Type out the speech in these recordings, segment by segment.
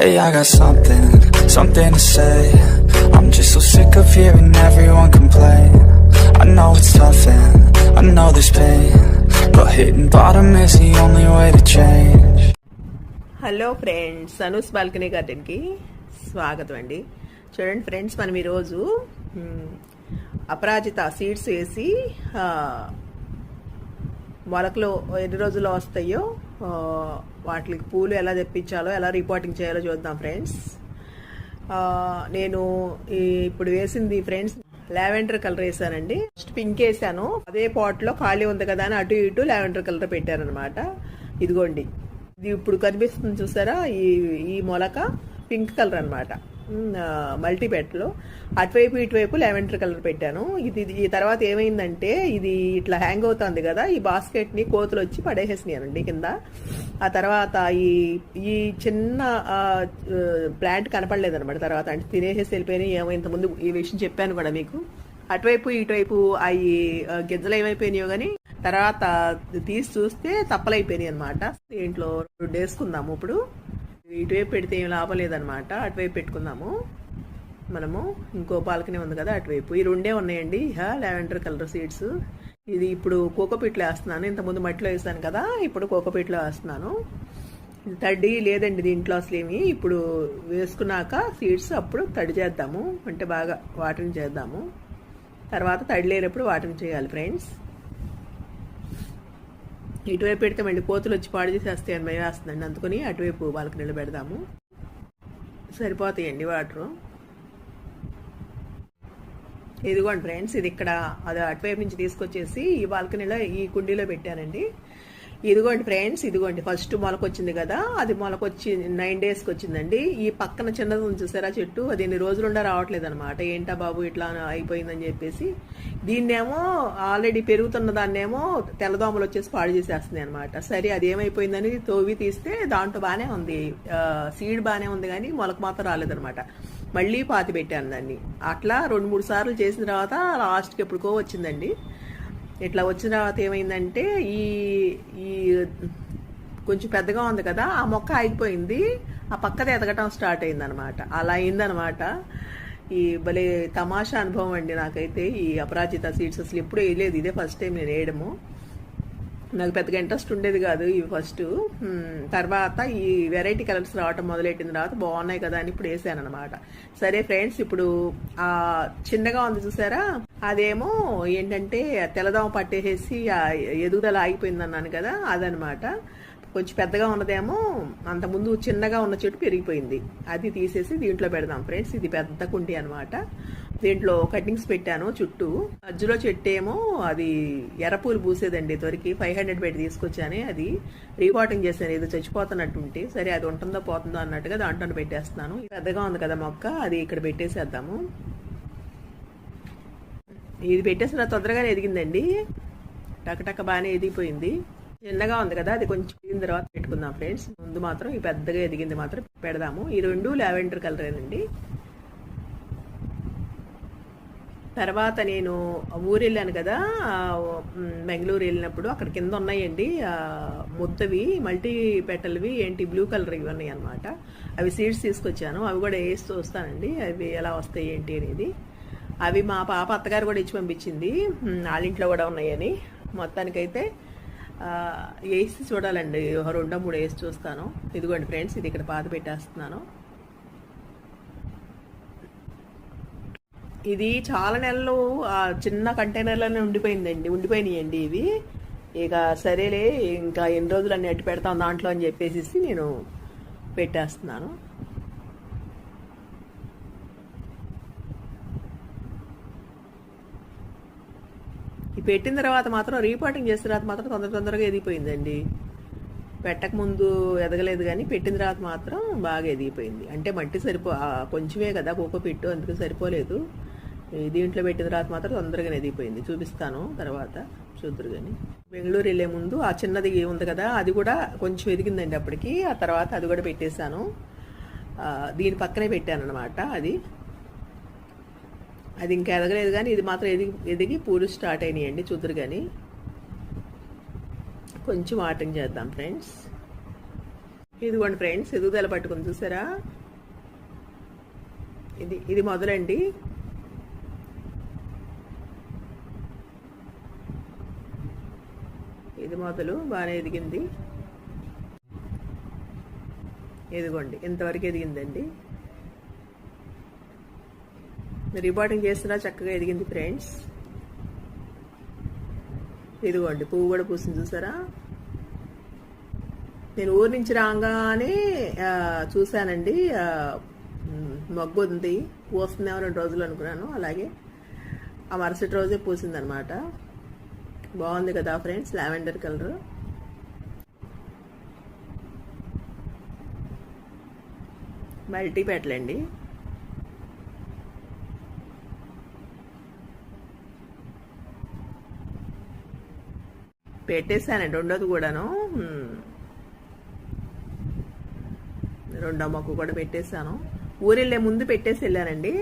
Hey, I got something, something to say. I'm just so sick of hearing everyone complain. I know it's tough and I know there's pain. But hitting bottom is the only way to change. Hello friends Anu's balcony గార్డెన్కి స్వాగతం అండి చూడండి friends మనం ఈరోజు అపరాజిత seeds వేసి మొలకలు ఎన్ని రోజుల్లో వస్తాయో వాటికి పూలు ఎలా తెప్పించాలో ఎలా రిపోర్టింగ్ చేయాలో చూద్దాం ఫ్రెండ్స్ నేను ఈ ఇప్పుడు వేసింది ఫ్రెండ్స్ లావెండర్ కలర్ వేసానండి. ఫస్ట్ పింక్ వేసాను. అదే పాట్లో ఖాళీ ఉంది కదా అని అటు ఇటు లావెండర్ కలర్ పెట్టారనమాట ఇదిగోండి. ఇది ఇప్పుడు కనిపిస్తుంది చూసారా? ఈ ఈ మొలక పింక్ కలర్ అనమాట మల్టీపెట్లో. అటువైపు ఇటువైపు లెవెండర్ కలర్ పెట్టాను. ఇది ఈ తర్వాత ఏమైందంటే ఇది ఇట్లా హ్యాంగ్ అవుతుంది కదా ఈ బాస్కెట్ని కోతులు వచ్చి పడేసేసినాయనండి కింద. ఆ తర్వాత ఈ ఈ చిన్న ప్లాంట్ కనపడలేదనమాట తర్వాత. అంటే తినేసేసి వెళ్ళిపోయినాయి ఏమో ఇంతకుముందు ఈ విషయం చెప్పాను కూడా మీకు. అటువైపు ఇటువైపు అవి గింజలు ఏమైపోయినాయో కానీ తర్వాత తీసి చూస్తే తప్పలైపోయినాయి అనమాట దీంట్లో రెండు వేసుకుందాము ఇప్పుడు. ఇటువైపు పెడితే ఏం లాభం లేదనమాట అటువైపు పెట్టుకుందాము. మనము ఇంకో పాలకనే ఉంది కదా అటువైపు. ఈ రెండే ఉన్నాయండి. ఇహ లావెండర్ కలర్ సీడ్స్. ఇది ఇప్పుడు కోకోపీట్లో వేస్తున్నాను. ఇంతకుముందు మట్టిలో వేసాను కదా ఇప్పుడు కోకోపీట్లో వేస్తున్నాను. ఇది తడి లేదండి దీంట్లో అసలు ఏమి ఇప్పుడు వేసుకున్నాక సీడ్స్ అప్పుడు తడి చేద్దాము. అంటే బాగా వాటరింగ్ చేద్దాము. తర్వాత తడి లేనప్పుడు వాటరింగ్ చేయాలి ఫ్రెండ్స్. ఇటువైపు పెడితే మళ్ళీ కోతులు వచ్చి పాడు చేసేస్తాయి అని భయం వేస్తుందండి. అందుకని అటువైపు వాళ్ళకి నిలబెడదాము సరిపోతాయండి వాటరు. ఇదిగోండి ఫ్రెండ్స్ ఇది ఇక్కడ అది అటువైపు నుంచి తీసుకొచ్చేసి ఈ బాల్కనీలో ఈ కుండీలో పెట్టానండి. ఇదిగోండి ఫ్రెండ్స్ ఇదిగోండి. ఫస్ట్ మొలకొచ్చింది కదా అది మొలకొచ్చి నైన్ డేస్కి వచ్చిందండి. ఈ పక్కన చిన్నది ఉంది చూసారా చెట్టు? అది ఎన్ని రోజులుండా రావట్లేదు అనమాట ఏంటా బాబు ఇట్లా అయిపోయిందని చెప్పేసి. దీన్నేమో ఆల్రెడీ పెరుగుతున్న దాన్నేమో తెల్లదోమలు వచ్చేసి పాడు చేసేస్తుంది అనమాట సరే అది ఏమైపోయిందని తోవి తీస్తే దాంట్లో బాగానే ఉంది. సీడ్ బాగానే ఉంది కానీ మొలక మాత్రం రాలేదనమాట మళ్ళీ పాతి పెట్టాను దాన్ని. అట్లా రెండు మూడు సార్లు చేసిన తర్వాత లాస్ట్కి ఎప్పుడుకో వచ్చిందండి. ఇట్లా వచ్చిన తర్వాత ఏమైందంటే ఈ ఈ కొంచెం పెద్దగా ఉంది కదా ఆ మొక్క ఆగిపోయింది. ఆ పక్కది ఎదగటం స్టార్ట్ అయిందనమాట. అలా అయిందనమాట. ఈ భలే తమాషా అనుభవం అండి నాకైతే. ఈ అపరాజిత సీడ్స్ అసలు ఎప్పుడూ వేయలేదు. ఇదే ఫస్ట్ టైం నేను వేయడము. నాకు పెద్దగా ఇంట్రెస్ట్ ఉండేది కాదు ఇవి ఫస్ట్ తర్వాత ఈ వెరైటీ కలర్స్ రావటం మొదలెట్టిన తర్వాత బాగున్నాయి కదా అని ఇప్పుడు వేసాను అనమాట సరే ఫ్రెండ్స్ ఇప్పుడు ఆ చిన్నగా ఉంది చూసారా? అదేమో ఏంటంటే తెల్లదోమ పట్టేసేసి ఎదుగుదల ఆగిపోయింది అన్నాను కదా అదనమాట కొంచెం పెద్దగా ఉన్నదేమో అంత ముందు చిన్నగా ఉన్న చెట్టు పెరిగిపోయింది. అది తీసేసి దీంట్లో పెడదాం. ఫ్రెండ్స్ ఇది పెద్ద కుండి అనమాట దీంట్లో కటింగ్స్ పెట్టాను చుట్టూ. మధ్యలో చెట్టు ఏమో అది ఎర్రపూలు పూసేదండి దొరికి ఫైవ్ హండ్రెడ్ పెట్టి తీసుకొచ్చాను అది. రీపాటింగ్ చేశాను. ఏదో చచ్చిపోతున్నట్టుంటే సరే అది ఉంటుందో పోతుందో అన్నట్టుగా దాంట్లో పెట్టేస్తున్నాను. పెద్దగా ఉంది కదా మొక్క అది ఇక్కడ పెట్టేసేద్దాము. ఇది పెట్టేసిన తొందరగానే ఎదిగిందండి. టకటక బాగానే ఎదిగిపోయింది. చిన్నగా ఉంది కదా అది కొంచెం ఎదిగిన తర్వాత పెట్టుకుందాం ఫ్రెండ్స్. ముందు మాత్రం ఈ పెద్దగా ఎదిగింది మాత్రం పెడదాము. ఈ రెండు లావెండర్ కలరేనండి. తర్వాత నేను ఊరు వెళ్ళాను కదా బెంగళూరు వెళ్ళినప్పుడు అక్కడ కింద ఉన్నాయండి ముద్దవి మల్టీ పెటల్వి ఏంటి బ్లూ కలర్ ఇవి ఉన్నాయి అనమాట అవి సీడ్స్ తీసుకొచ్చాను అవి కూడా వేస్తూ వస్తానండి అవి ఎలా వస్తాయి ఏంటి అనేది. అవి మా పాప అత్తగారు కూడా ఇచ్చి పంపించింది వాళ్ళ ఇంట్లో కూడా ఉన్నాయని. మొత్తానికైతే వేసి చూడాలండి రెండో మూడు వేసి చూస్తాను. ఇదిగోండి ఫ్రెండ్స్ ఇది ఇక్కడ పాత పెట్టేస్తున్నాను. ఇది చాలా నెలలు ఆ చిన్న కంటైనర్లోనే ఉండిపోయిందండి ఉండిపోయినాయండి ఇవి. ఇక సరేలే ఇంకా ఎన్ని రోజులు అన్ని అట్టి పెడతాం దాంట్లో అని చెప్పేసి నేను పెట్టేస్తున్నాను. ఈ పెట్టిన తర్వాత మాత్రం రీపాటింగ్ చేసిన తర్వాత మాత్రం తొందర తొందరగా ఎదిగిపోయిందండి. పెట్టక ముందు ఎదగలేదు కానీ పెట్టిన తర్వాత మాత్రం బాగా ఎదిగిపోయింది. అంటే మట్టి సరిపో కొంచెమే కదా కోకో పెట్టు అందుకు సరిపోలేదు. దీంట్లో పెట్టిన తర్వాత మాత్రం తొందరగా ఎదిగిపోయింది. చూపిస్తాను తర్వాత. చూద్దరు కానీ బెంగళూరు వెళ్ళే ముందు ఆ చిన్నది ఉంది కదా అది కూడా కొంచెం ఎదిగిందండి అప్పటికి. ఆ తర్వాత అది కూడా పెట్టేశాను. దీని పక్కనే పెట్టాను అనమాట అది. అది ఇంకా ఎదగలేదు కానీ ఇది మాత్రం ఎదిగి ఎదిగి పూలు స్టార్ట్ అయినాయండి చూద్దరు కానీ కొంచెం వాటింగ్ చేద్దాం ఫ్రెండ్స్. ఇదిగోండి ఫ్రెండ్స్ ఎదుగుదల పట్టుకుని చూసారా? ఇది ఇది మొదలండి ఇది మొదలు బాగానే ఎదిగింది. ఎదిగోండి ఇంతవరకు ఎదిగిందండి. రిపోర్టింగ్ చేస్తున్నా చక్కగా ఎదిగింది ఫ్రెండ్స్. ఇదిగోండి పువ్వు కూడా పూసింది చూసారా? నేను ఊరి నుంచి రాగానే చూశానండి మగ్గు ఉంది. పూస్తుందేమో రెండు రోజులు అనుకున్నాను. అలాగే ఆ మరుసటి రోజే పూసిందనమాట. బాగుంది కదా ఫ్రెండ్స్ లావెండర్ కలర్. మల్టీ పెట్టలండి పెట్టేశానండి రెండోది కూడాను. రెండో మొక్క కూడా పెట్టేశాను. ఊరెళ్ళే ముందు పెట్టేసి వెళ్ళానండి.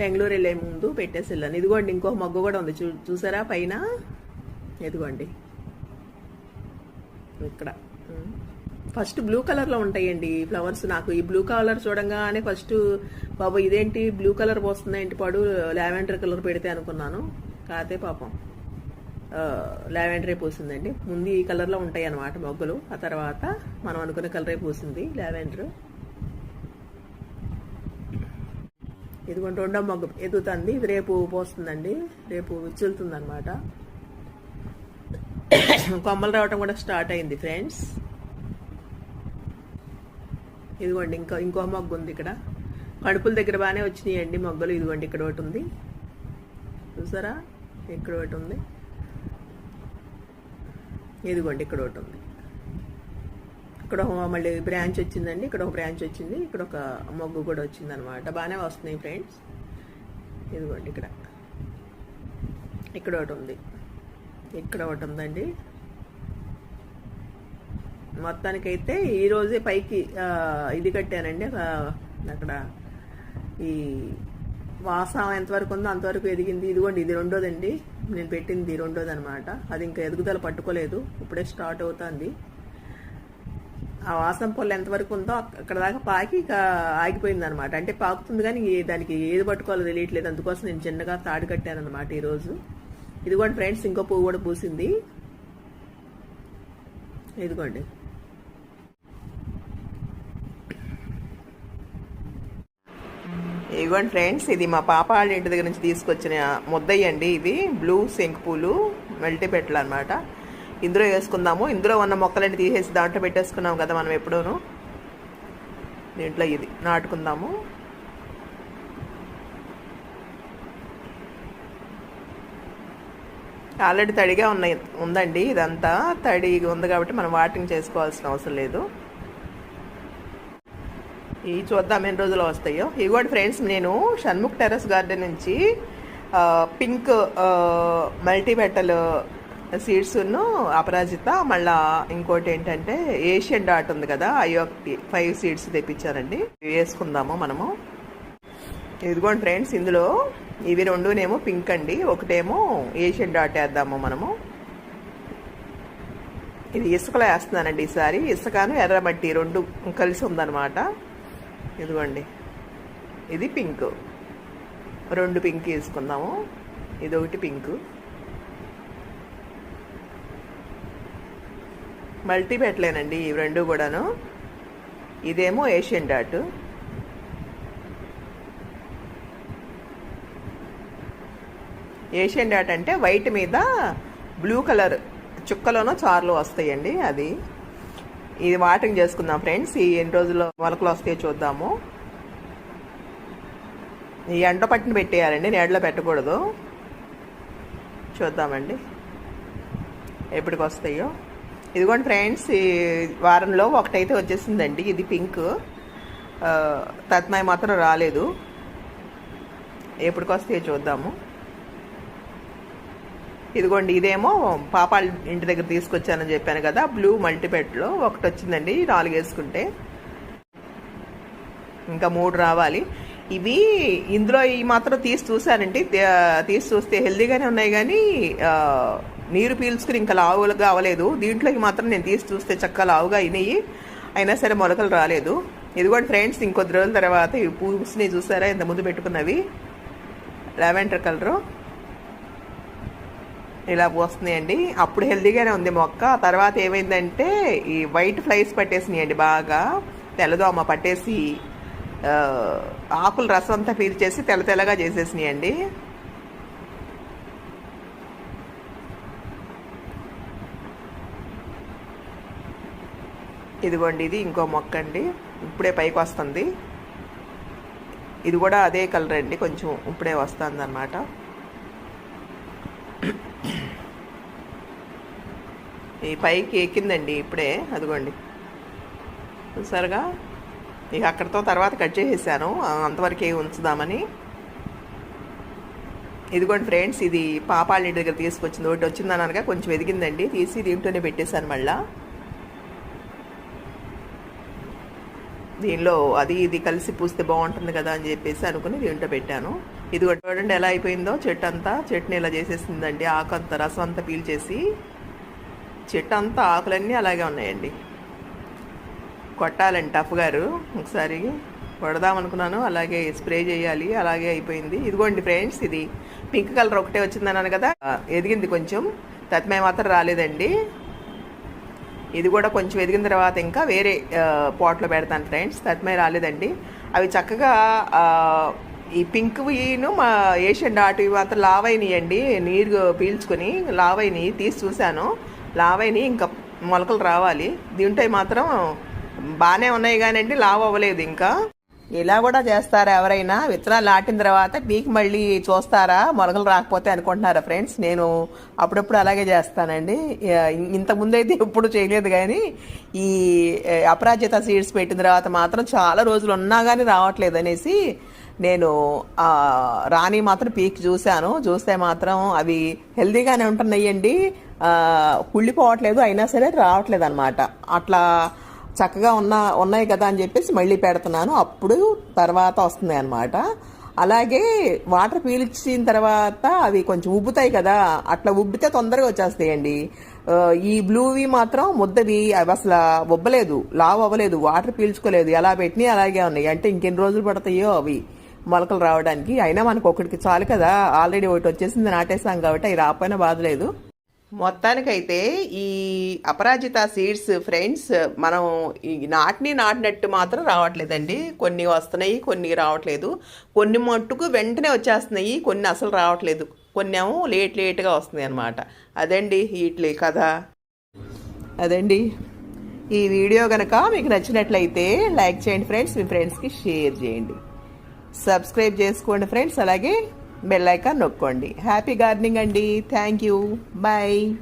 బెంగళూరు వెళ్ళే ముందు పెట్టేసి వెళ్ళాను. ఇదిగోండి ఇంకో మగ్గు కూడా ఉంది. చూ చూసారా? పైన? ఇదిగోండి. ఇక్కడ. ఫస్ట్ బ్లూ కలర్లో ఉంటాయండి ఫ్లవర్స్ నాకు. ఈ బ్లూ కలర్ చూడంగానే ఫస్ట్ బాబు ఇదేంటి? బ్లూ కలర్ పోస్తుంది ఏంటి? పడు లావెండర్ కలర్ పెడితే అనుకున్నాను. కాతే పాపం లావెండరే పూసిందండి. ముందు ఈ కలర్లో ఉంటాయి అన్నమాట మొగ్గలు. ఆ తర్వాత మనం అనుకున్న కలరే పూసింది లావెండర్. ఇదిగోండి రెండో మొగ్గ ఎదుగుతుంది. ఇది రేపు పోస్తుందండి. రేపు విచ్చులుతుంది అనమాట కొమ్మలు రావటం కూడా స్టార్ట్ అయింది ఫ్రెండ్స్. ఇదిగోండి ఇంకో ఇంకో మొగ్గు ఉంది ఇక్కడ. కడుపుల దగ్గర బాగానే వచ్చినాయండి మొగ్గలు. ఇదిగోండి ఇక్కడ ఒకటి ఉంది. చూసారా? ఇక్కడ ఒకటి ఉంది. ఇదిగోండి ఇక్కడ ఒకటి ఉంది. ఇక్కడ ఒక మళ్ళీ బ్రాంచ్ వచ్చిందండి ఇక్కడ ఒక బ్రాంచ్ వచ్చింది ఇక్కడ ఒక మొగ్గు కూడా వచ్చింది అనమాట బాగానే వస్తున్నాయి ఫ్రెండ్స్ ఇదిగోండి ఇక్కడ. ఇక్కడ ఒకటి ఉంది. ఇక్కడ ఒకటి ఉందండి. మొత్తానికైతే ఈరోజే పైకి ఇది కట్టానండి. అక్కడ ఈ వాసం ఎంతవరకు ఉందో అంతవరకు ఎదిగింది. ఇదిగోండి ఇది రెండోదండి. నేను పెట్టింది రెండోది అనమాట అది ఇంకా ఎదుగుదల పట్టుకోలేదు. ఇప్పుడే స్టార్ట్ అవుతుంది. ఆ వాసన పొల్ల ఎంతవరకు ఉందో అక్కడ దాకా పాకి ఇక ఆగిపోయింది అనమాట అంటే పాకుతుంది కానీ దానికి ఏది పట్టుకోవాలో తెలియట్లేదు. అందుకోసం నేను చిన్నగా తాడు కట్టాను అనమాట ఈరోజు. ఇదిగోండి ఫ్రెండ్స్ ఇంకో పువ్వు కూడా పూసింది. ఇదిగోండి. ఇదిగోండి ఫ్రెండ్స్ ఇది మా పాప వాళ్ళ ఇంటి దగ్గర నుంచి తీసుకొచ్చిన ముద్దయ్యండి ఇది. బ్లూ శంకు పూలు మెల్టిపెట్టలు అనమాట ఇందులో వేసుకుందాము. ఇందులో ఉన్న మొక్కలన్నీ తీసేసి దాంట్లో పెట్టేసుకున్నాం కదా మనం ఎప్పుడూను. దీంట్లో ఇది నాటుకుందాము. ఆల్రెడీ తడిగా ఉన్నాయి ఉందండి ఇదంతా. తడి ఉంది కాబట్టి మనం వాటింగ్ చేసుకోవాల్సిన అవసరం లేదు. ఇవి చూద్దాం ఎన్ని రోజులు వస్తాయో. ఇవి కూడా ఫ్రెండ్స్ నేను షణ్ముఖ్ టెర్రస్ గార్డెన్ నుంచి పింక్ ఆ, మల్టీ మెటల్ సీడ్స్ను అపరాజిత మళ్ళా ఇంకోటి ఏంటంటే ఏషియన్ డాట్ ఉంది కదా అవి ఒకటి ఫైవ్ సీడ్స్ తెప్పించారండి. వేసుకుందాము మనము. ఇదిగోండి ఫ్రెండ్స్ ఇందులో ఇవి రెండునేమో పింక్ అండి ఒకటేమో ఏషియన్ డాట్ వేద్దాము మనము. ఇది ఇసుకలో వేస్తున్నానండి ఈసారి. ఇసుకను ఎర్రమట్టి రెండు కలిసి ఉందన్నమాట. ఇదిగోండి. ఇది పింక్. రెండు పింక్ వేసుకుందాము. ఇది ఒకటి పింక్. మల్టీ పెట్టలేనండి ఇవి రెండు కూడాను. ఇదేమో ఏషియన్ డాట్. ఏషియన్ డాట్ అంటే వైట్ మీద బ్లూ కలర్ చుక్కలోనో చార్లు వస్తాయండి అది. ఇది వాటింగ్ చేసుకుందాం ఫ్రెండ్స్. ఈ ఎన్ని రోజుల్లో మొలకలు వస్తాయో చూద్దాము. ఈ ఎండ పట్టిన పెట్టేయాలండి నీడలో పెట్టకూడదు. చూద్దామండి. ఎప్పటికి వస్తాయో. ఇదిగోండి ఫ్రెండ్స్ ఈ వారంలో ఒకటైతే వచ్చేసిందండి. ఇది పింక్. తత్మాయి మాత్రం రాలేదు. ఎప్పటికొస్తే చూద్దాము. ఇదిగోండి ఇదేమో పాపాల ఇంటి దగ్గర తీసుకొచ్చానని చెప్పాను కదా బ్లూ మల్టీపెట్లో ఒకటి వచ్చిందండి నాలుగు వేసుకుంటే. ఇంకా మూడు రావాలి. ఇవి ఇందులో ఈ మాత్రం తీసి చూసానండి తీసి చూస్తే హెల్దీగానే ఉన్నాయి కానీ నీరు పీల్చుకుని ఇంకా లావులు అవ్వలేదు దీంట్లోకి మాత్రం నేను తీసి చూస్తే చక్కగా లావుగా అయినాయి. అయినా సరే మొలకలు రాలేదు. ఇదిగోండి ఫ్రెండ్స్ ఇంకొద్ది రోజుల తర్వాత ఈ పూసిని చూసారా? ఇంత ముందు పెట్టుకున్నవి. Lavender colour. ఇలా పోస్తున్నాయండి అప్పుడు హెల్దీగానే ఉంది మొక్క. తర్వాత ఏమైందంటే ఈ వైట్ ఫ్లైస్ పట్టేసినాయండి బాగా. తెల్లదోమ పట్టేసి ఆకుల రసం అంతా పీల్చేసి తెల్ల తెల్లగా చేసేసినాయండి. ఇదిగోండి ఇది ఇంకో మొక్క అండి ఇప్పుడే పైకి వస్తుంది. ఇది కూడా అదే కలర్ అండి కొంచెం ఇప్పుడే వస్తుంది అనమాట ఈ పైకి ఎక్కిందండి ఇప్పుడే అదిగోండి. చూసారుగా? ఇక అక్కడితో తర్వాత కట్ చేసేసాను అంతవరకే ఉంచుదామని. ఇదిగోండి ఫ్రెండ్స్ ఇది పాపాళ్ళ దగ్గర తీసుకొచ్చింది. ఒకటి వచ్చిందనగా అనగా కొంచెం ఎదిగిందండి తీసి దీంట్లోనే పెట్టేశాను మళ్ళీ. దీనిలో అది ఇది కలిసి పూస్తే బాగుంటుంది కదా అని చెప్పేసి అనుకుని దీంట్లో పెట్టాను. ఇది చూడండి ఎలా అయిపోయిందో. చెట్టు అంతా చెట్టుని ఇలా చేసేసిందండి. ఆకు అంతా రసం అంతా పీల్చేసి చెట్టు అంతా ఆకులన్నీ అలాగే ఉన్నాయండి. కొట్టాలండి టఫ్ గారు. ఒకసారి కొడదాం అనుకున్నాను. అలాగే స్ప్రే చేయాలి. అలాగే అయిపోయింది. ఇదిగోండి ఫ్రెండ్స్ ఇది పింక్ కలర్ ఒకటే వచ్చిందన్నాను కదా. ఎదిగింది కొంచెం. తత్మే మాత్రం రాలేదండి. ఇది కూడా కొంచెం ఎదిగిన తర్వాత ఇంకా వేరే పాట్లో పెడతాను ఫ్రెండ్స్. తత్మయ రాలేదండి. అవి చక్కగా ఈ పింక్విను మా ఏషియన్ డాట్ ఇవి మాత్రం లావైనాయండి. నీరు పీల్చుకొని లావైనవి తీసి చూశాను. లావైనవి ఇంకా మొలకలు రావాలి. దీంట్లో మాత్రం బాగానే ఉన్నాయి కానండి లావ్ అవ్వలేదు ఇంకా. ఇలా కూడా చేస్తారా ఎవరైనా? విత్తనాలు నాటిన తర్వాత పీకి మళ్ళీ చూస్తారా? మొలకలు రాకపోతే అనుకుంటున్నారా ఫ్రెండ్స్? నేను అప్పుడప్పుడు అలాగే చేస్తానండి. ఇంతకుముందు అయితే ఎప్పుడు చేయలేదు కానీ ఈ అపరాజిత సీడ్స్ పెట్టిన తర్వాత మాత్రం చాలా రోజులు ఉన్నా కానీ రావట్లేదు అనేసి నేను రాణి మాత్రం పీక్ చూశాను. చూస్తే మాత్రం అవి హెల్దీగానే ఉంటున్నాయండి. కుళ్ళిపోవట్లేదు అయినా సరే రావట్లేదు అనమాట అట్లా చక్కగా ఉన్న ఉన్నాయి కదా అని చెప్పేసి మళ్ళీ పెడుతున్నాను. అప్పుడు తర్వాత వస్తుంది అనమాట అలాగే వాటర్ పీల్చిన తర్వాత అవి కొంచెం ఉబ్బుతాయి కదా అట్లా ఉబ్బితే తొందరగా వచ్చేస్తాయండి. ఈ బ్లూవి మాత్రం ముద్దవి అవి అసలు ఉబ్బలేదు లావ్ అవ్వలేదు వాటర్ పీల్చుకోలేదు. ఎలా పెట్టినాయి అలాగే ఉన్నాయి. అంటే ఇంకెన్ని రోజులు పడతాయో అవి మొలకలు రావడానికి. అయినా మనకు ఒకటికి చాలు కదా. ఆల్రెడీ ఒకటి వచ్చేసింది నాటేసాం కాబట్టి అవి రాకపోయినా బాధలేదు. మొత్తానికైతే ఈ అపరాజిత సీడ్స్ ఫ్రెండ్స్ మనం ఈ నాటిని నాటినట్టు మాత్రం రావట్లేదండి. కొన్ని వస్తున్నాయి కొన్ని రావట్లేదు. కొన్ని మట్టుకు వెంటనే వచ్చేస్తున్నాయి కొన్ని అసలు రావట్లేదు. కొన్ని ఏమో లేట్ లేట్గా వస్తున్నాయి అనమాట అదండి వీటి కథ. అదండి ఈ వీడియో కనుక మీకు నచ్చినట్లయితే లైక్ చేయండి ఫ్రెండ్స్ మీ ఫ్రెండ్స్కి షేర్ చేయండి. సబ్స్క్రైబ్ చేసుకోండి ఫ్రెండ్స్ అలాగే బెల్ ఐకాన్ నొక్కోండి. హ్యాపీ గార్డెనింగ్ అండి. Thank you bye